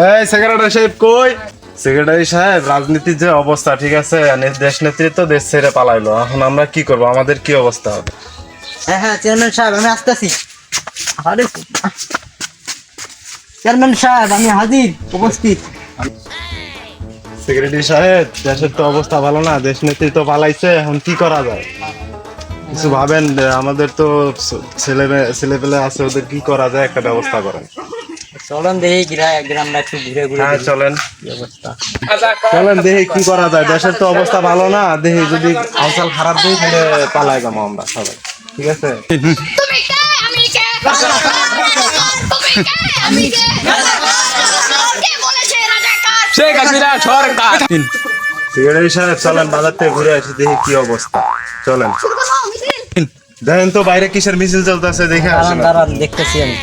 এই সেক্রেটারি সাহেব কই? সেক্রেটারি সাহেব রাজনীতির যে অবস্থা ঠিক আছে? দেশ নেতৃত্ব দেশ ছেড়ে পালাইলো। এখন আমরা কি করব? আমাদের কি অবস্থা হবে? হ্যাঁ হ্যাঁ চেয়ারম্যান সাহেব আমি আসতেছি। আরে চেয়ারম্যান সাহেব আমি হাজির উপস্থিত। সেক্রেটারি সাহেব দেশের তো অবস্থা ভালো না দেশ নেতৃত্ব পালাইছে এখন কি করা যায়? কিছু ভাবেন? আমাদের তো ছেলে ছেলে পেলে আছে ওদের কি করা যায়? একটা ব্যবস্থা করেন। চলুন দেখি গ্রা গ্রামটা একটু ঘুরে ঘুরে হ্যাঁ চলেন। অবস্থা? চলেন দেখি কি করা যায়। দেশের তো অবস্থা ভালো না। দেখি যদি হালচাল খারাপ দিই তাহলে পালাই যাব আমরা সবাই। ঠিক আছে? তুমি কে আমি কে তুমি কে আমি কে কে বলেছে রাজাকার শেখ হাসিনা সরকার। সাহেব চলেন বাজার থেকে ঘুরে আসি দেখি কি অবস্থা। চলেন। দেখেন তো বাইরে কিসের মিছিল চলতেছে দেখে আসেন। দাঁড়ান দেখতেছি আমি।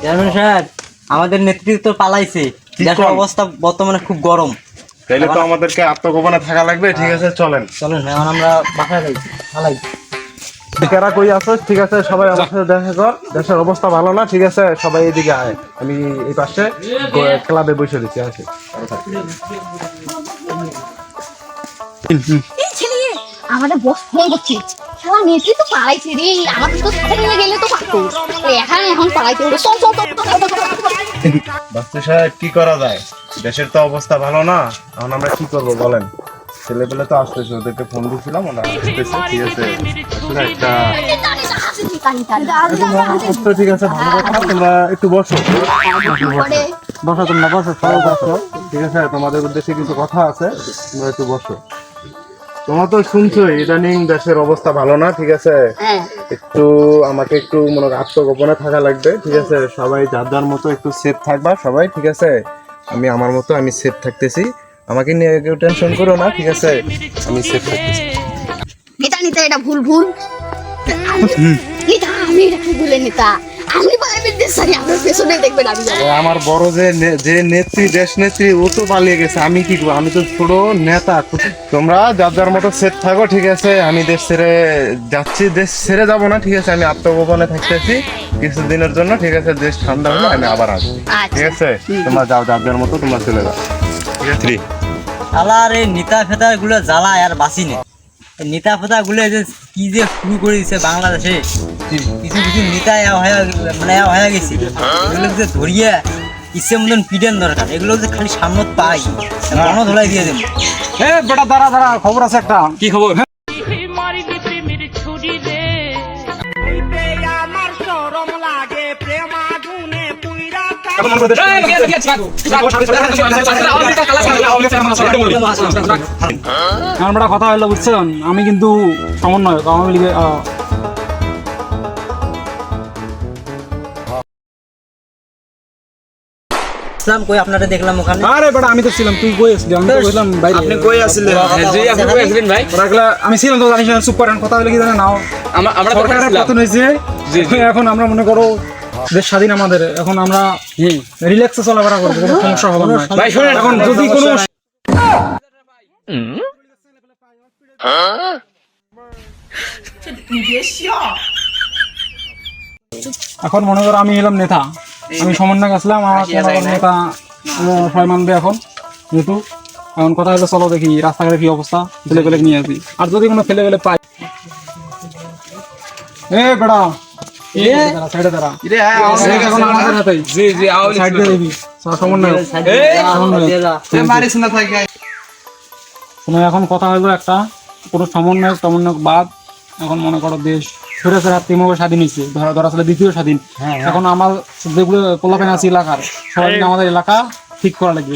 চেয়ারম্যান সাহেব আমাদের নেতৃত্ব পালাইছে। দেশের অবস্থা বর্তমানে খুব গরম। তাইলে তো আমাদেরকে আত্মগোপনে থাকা লাগবে ঠিক আছে চলেন। চলেন এখন আমরা বাসায় পালাই। ঠিকারা কই আছো? ঠিক আছে সবাই আমার সাথে দেখা কর। দেশের অবস্থা ভালো না ঠিক আছে? সবাই এদিকে আয়। আমি এই পাশে ক্লাবে বসে দিচ্ছি এই ছেলে আমাদের বস ফোন করছে। শালা নেত্রী তো পালাইছে রে আমাদের তো সাথে নিয়ে গেলে তো পারতো। এখন এখন চল, চল। বাস্তু সাহেব কি করা যায়? দেশের তো অবস্থা ভালো না। এখন আমরা কি করব বলেন? ছেলে পেলে তো আসতেছে ওদেরকে ফোন দিয়েছিলাম ওরা আসতেছে ঠিক আছে একটা ঠিক ভালো কথা তোমরা একটু বসো। বসো তোমরা বসো সবাই বসো ঠিক আছে তোমাদের উদ্দেশ্যে কিছু কথা আছে তোমরা একটু বসো। তোমরা তো শুনছো ইদানিং দেশের অবস্থা ভালো না ঠিক আছে? হ্যাঁ। একটু আমাকে একটু মনে করো আত্মগোপনে থাকা লাগবে ঠিক আছে? সবাই যার যার মতো একটু সেফ থাকবা সবাই ঠিক আছে? আমি আমার মতো আমি সেফ থাকতেছি। আমাকে নিয়ে কেউ টেনশন করো না ঠিক আছে? আমি সেফ থাকতেছি নেতা নেতা এটা ভুল ভুল। নেতা আমি এটা ভুলে নেতা? আমি পালাইবে দেশ সারি আপনার পেছনে দেখবেন আমি আমার বড় যে যে নেত্রী দেশ নেত্রী ও তো পালিয়ে গেছে আমি কি করব? আমি তো ছোট নেতা। তোমরা যার যার মতো সেফ থাকো ঠিক আছে? আমি দেশ ছেড়ে যাচ্ছি দেশ ছেড়ে যাব না ঠিক আছে? আমি আত্মগোপনে থাকতেছি কিছুদিনের জন্য ঠিক আছে? দেশ ঠান্ডা হলে আমি আবার আসব। ঠিক আচ্ছা আছে তোমরা যাও যার যার মতো তোমরা চলে যাও। ঠিক আছে শালার এই নেতা ফেতা গুলো জ্বালা আর বাসি নে নিতা ফেতা গুলো যে কি যে শুরু করে দিছে বাংলাদেশে কিছু কিছু নেতা হয়ে মানে হয়ে গেছে। এগুলো যে ধরিয়ে ইচ্ছে মতন পিডেন দরকার এগুলো যে খালি সামনত পাই মনে ধলাই দিয়ে দেবো। এ বেটা দাঁড়া দাঁড়া খবর আছে একটা। কি খবর? আমরা কথা হলো বুঝছেন? আমি কিন্তু সমন্বয়ক আওয়ামী লীগের ইসলাম কই আপনারা দেখলাম ওখানে? আরে বেটা আমি তো ছিলাম তুই কই আসলি? আমি তো বললাম বাইরে। আপনি কই আসলে রাখলা আমি ছিলাম তো জানিস করেন কথা হলে কি জানেন? নাও। সরকারের পতন হয়েছে। এখন আমরা মনে করো দেশ স্বাধীন আমাদের। এখন আমরা রিল্যাক্সে চলাফেরা করব কোনো সমস্যা হবে না। এখন যদি কোনো এখন মনে করো আমি এলাম নেতা। আমি সমন্বয় গেছিলাম আমার নেতা সবাই মানবে এখন যেহেতু। এখন কথা হলো চলো দেখি রাস্তাঘাটে কি অবস্থা ছেলে পেলে নিয়ে আসি। আর যদি কোনো ছেলে পেলে পাই এ বেড়া এখন দিবি। সমন্বয় কথা হলো একটা। কোনো সমন্বয় সমন্বয়ক বাদ। এখন মনে করো দেশ স্বাধীন হয়েছে। ধরা ধরা ছিল দ্বিতীয় স্বাধীন। এখন আমার যেগুলো পোলাপেন আছে এলাকার সবাই আমাদের এলাকা ঠিক করা লাগবে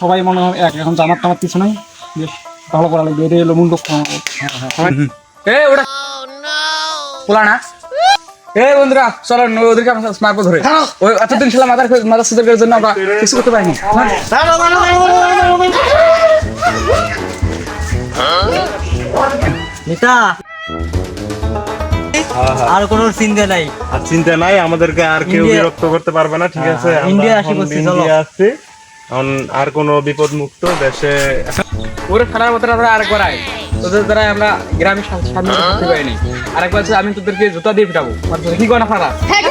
সবাই মনে হয় এক এখন জামার টামার কিছু নাই। বেশ। ভালো করা লাগবে এটাই হলো মূল এ ওটা পোলা না এ বন্ধুরা চলো ওদেরকে আমরা ধরে। ওই এতদিন মাথার মাথার সুদের জন্য আমরা কিছু করতে পারিনি। নেতা আর কোনো চিন্তা নাই। আর চিন্তা নাই আমাদেরকে আর কেউ বিরক্ত করতে পারবে না ঠিক আছে? ইন্ডিয়া আসি চলো। ইন্ডিয়া আসছি এখন আর কোনো বিপদ মুক্ত দেশে ওরে খেলার মতো আমরা আরেকবার আয় তোদের দ্বারা আমরা গ্রামে সামনে করতে পারিনি আরেকবার আমি তোদেরকে জুতা দিয়ে পিটাবো মানে কি গনা হ্যাঁ